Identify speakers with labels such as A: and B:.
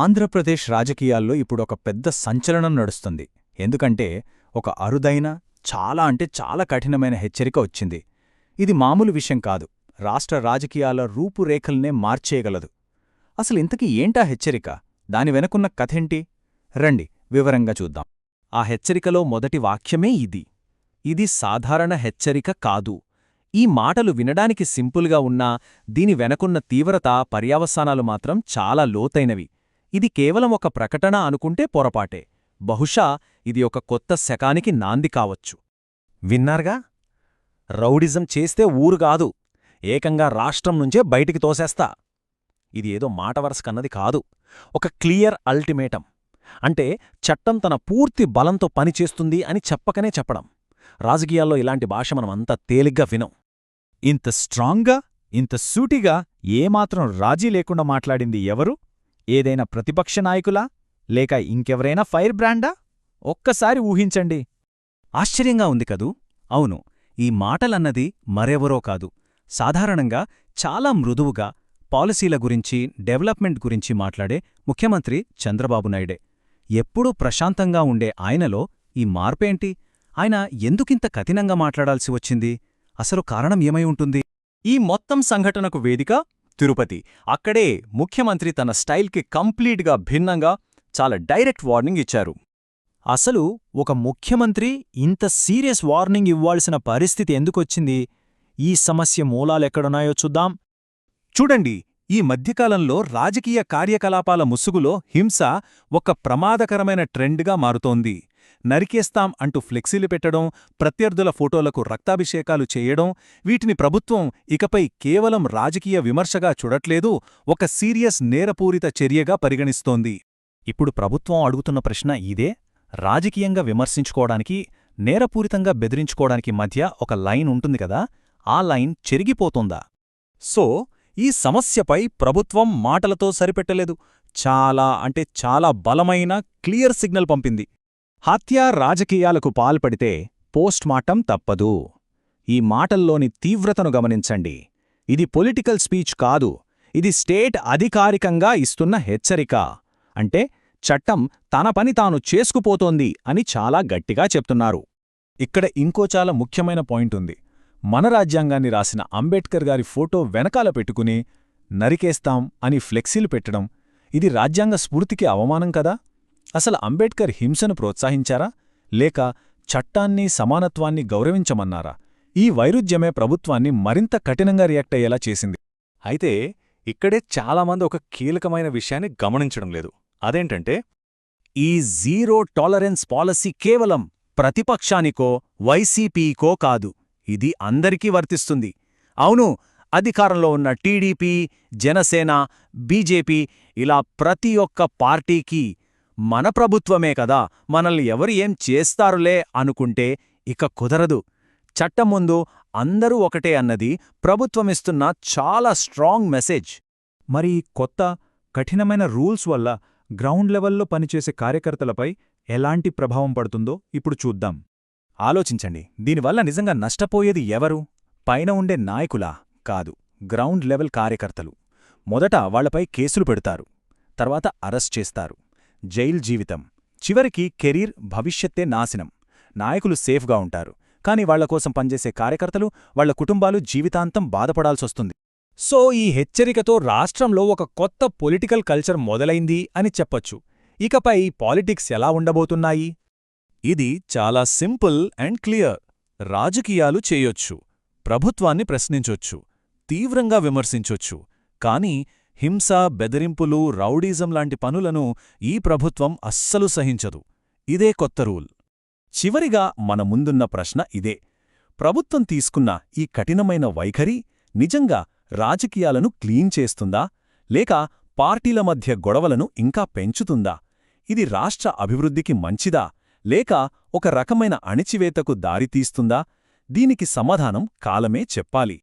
A: ఆంధ్రప్రదేశ్ రాజకీయాల్లో ఇప్పుడొక పెద్ద సంచలనం నడుస్తుంది. ఎందుకంటే ఒక అరుదైన చాలా అంటే చాలా కఠినమైన హెచ్చరిక వచ్చింది. ఇది మామూలు విషయం కాదు. రాష్ట్ర రాజకీయాల రూపురేఖల్నే మార్చేయగలదు. అసలు ఇంతకీ ఏంటా హెచ్చరిక? దాని వెనకున్న కథేంటి? రండి వివరంగా చూద్దాం.
B: ఆ హెచ్చరికలో మొదటి వాక్యమే ఇది. ఇది సాధారణ హెచ్చరిక కాదు. ఈ మాటలు వినడానికి సింపుల్గా ఉన్నా దీని వెనకున్న తీవ్రత పర్యావసానాలు మాత్రం చాలా లోతైనవి. ఇది కేవలం ఒక ప్రకటన అనుకుంటే పొరపాటే. బహుశా ఇది ఒక కొత్త శకానికి నాంది కావచ్చు. విన్నారుగా? రౌడిజం చేస్తే ఊరు కాదు. ఏకంగా రాష్ట్రం నుంచే బయటికి తోసేస్తా. ఇది ఏదో మాట వరస కన్నది కాదు. ఒక క్లియర్ అల్టిమేటం. అంటే చట్టం తన పూర్తి బలంతో పనిచేస్తుంది అని చెప్పకనే చెప్పడం. రాజకీయాల్లో ఇలాంటి భాష మనమంతా తేలిగ్గా వినం.
A: ఇంత స్ట్రాంగ్గా ఇంత సూటిగా ఏమాత్రం రాజీ లేకుండా మాట్లాడింది ఎవరు? ఏదైనా ప్రతిపక్ష నాయకులా? లేక ఇంకెవరైనా ఫైర్ బ్రాండా? ఒక్కసారి ఊహించండి. ఆశ్చర్యంగా ఉంది కదూ? అవును ఈ మాటలన్నది మరెవరో కాదు. సాధారణంగా చాలా మృదువుగా పాలసీల గురించి డెవలప్మెంట్ గురించి మాట్లాడే ముఖ్యమంత్రి చంద్రబాబు నాయుడే. ఎప్పుడూ ప్రశాంతంగా ఉండే ఆయనలో ఈ మార్పేంటి? ఆయన ఎందుకింత కఠినంగా మాట్లాడాల్సి వచ్చింది? అసలు కారణం ఏమై ఉంటుంది? ఈ మొత్తం సంఘటనకు వేదిక తిరుపతి. అక్కడే ముఖ్యమంత్రి తన స్టైల్కి కంప్లీట్గా భిన్నంగా చాలా డైరెక్ట్ వార్నింగ్ ఇచ్చారు. అసలు ఒక ముఖ్యమంత్రి ఇంత సీరియస్ వార్నింగ్ ఇవ్వాల్సిన పరిస్థితి ఎందుకొచ్చింది? ఈ సమస్య మూలాలెక్కడున్నాయో చూద్దాం. చూడండి ఈ మధ్యకాలంలో రాజకీయ కార్యకలాపాల ముసుగులో హింస ఒక ప్రమాదకరమైన ట్రెండ్గా మారుతోంది. నరికేస్తాం అంటూ ఫ్లెక్సీలు పెట్టడం ప్రత్యర్థుల ఫోటోలకు రక్తాభిషేకాలు చేయడం వీటిని ప్రభుత్వం ఇకపై కేవలం రాజకీయ విమర్శగా చూడట్లేదు ఒక సీరియస్ నేరపూరిత చర్యగా పరిగణిస్తోంది. ఇప్పుడు ప్రభుత్వం అడుగుతున్న ప్రశ్న ఇదే? రాజకీయంగా విమర్శించుకోవడానికి నేరపూరితంగా బెదిరించుకోవడానికి మధ్య ఒక లైన్ ఉంటుంది కదా ఆ లైన్ చెరిగిపోతోందా? సో ఈ సమస్యపై ప్రభుత్వం మాటలతో సరిపెట్టలేదు. చాలా అంటే చాలా బలమైన క్లియర్ సిగ్నల్ పంపింది. హత్యా రాజకీయాలకు పాల్పడితే పోస్ట్మార్టం తప్పదు. ఈ మాటల్లోని తీవ్రతను గమనించండి. ఇది పొలిటికల్ స్పీచ్ కాదు. ఇది స్టేట్ అధికారికంగా ఇస్తున్న హెచ్చరిక. అంటే చట్టం తన పని తాను చేసుకుపోతోంది అని చాలా గట్టిగా చెప్తున్నారు. ఇక్కడ ఇంకో చాలా ముఖ్యమైన పాయింట్ ఉంది. మన రాజ్యాంగాన్ని రాసిన అంబేడ్కర్ గారి ఫోటో వెనకాల పెట్టుకుని నరికేస్తాం అని ఫ్లెక్సీలు పెట్టడం ఇది రాజ్యాంగ స్ఫూర్తికి అవమానం కదా? అసలు అంబేడ్కర్ హింసను ప్రోత్సహించారా? లేక చట్టాన్ని సమానత్వాన్ని గౌరవించమన్నారా? ఈ వైరుధ్యమే ప్రభుత్వాన్ని మరింత కఠినంగా రియాక్ట్ అయ్యేలా చేసింది.
C: అయితే ఇక్కడే చాలామంది ఒక కీలకమైన విషయాన్ని గమనించడం లేదు. అదేంటంటే
A: ఈ జీరో టాలరెన్స్ పాలసీ కేవలం ప్రతిపక్షానికో వైసీపీకో కాదు. ఇది అందరికీ వర్తిస్తుంది. అవును అధికారంలో ఉన్న టీడీపీ జనసేన బీజేపీ ఇలా ప్రతి ఒక్క పార్టీకి మన ప్రభుత్వమే కదా మనల్ని ఎవరు ఏం చేస్తారులే అనుకుంటే ఇక కుదరదు. చట్టం ముందు అందరూ ఒకటే అన్నది ప్రభుత్వమిస్తున్న చాలా స్ట్రాంగ్ మెసేజ్. మరి కొత్త కఠినమైన రూల్స్ వల్ల గ్రౌండ్ లెవెల్లో పనిచేసే కార్యకర్తలపై ఎలాంటి ప్రభావం పడుతుందో ఇప్పుడు చూద్దాం. ఆలోచించండి. దీనివల్ల నిజంగా నష్టపోయేది ఎవరు? పైన ఉండే నాయకులా? కాదు. గ్రౌండ్ లెవెల్ కార్యకర్తలు. మొదట వాళ్ళపై కేసులు పెడతారు. తర్వాత అరెస్ట్ చేస్తారు. జైల్ జీవితం. చివరికి కెరీర్ భవిష్యత్తే నాశనం. నాయకులు సేఫ్గా ఉంటారు. కాని వాళ్ళకోసం పనిచేసే కార్యకర్తలు వాళ్ళ కుటుంబాలు జీవితాంతం బాధపడాల్సొస్తుంది. సో ఈ హెచ్చరికతో రాష్ట్రంలో ఒక కొత్త పొలిటికల్ కల్చర్ మొదలైంది అని చెప్పొచ్చు. ఇకపై పాలిటిక్స్ ఎలా ఉండబోతున్నాయి? ఇది చాలా సింపుల్ అండ్ క్లియర్. రాజకీయాలు చేయొచ్చు ప్రభుత్వాన్ని ప్రశ్నించొచ్చు తీవ్రంగా విమర్శించొచ్చు కాని హింస బెదిరింపులు రౌడీజం లాంటి పనులను ఈ ప్రభుత్వం అస్సలు సహించదు. ఇదే కొత్త రూల్. చివరిగా మన ముందున్న ప్రశ్న ఇదే. ప్రభుత్వం తీసుకున్న ఈ కఠినమైన వైఖరి నిజంగా రాజకీయాలను క్లీన్ చేస్తుందా? లేక పార్టీల మధ్య గొడవలను ఇంకా పెంచుతుందా? ఇది రాష్ట్ర అభివృద్ధికి మంచిదా? లేక ఒక రకమైన అణిచివేతకు దారితీస్తుందా దీనికి సమాధానం కాలమే చెప్పాలి.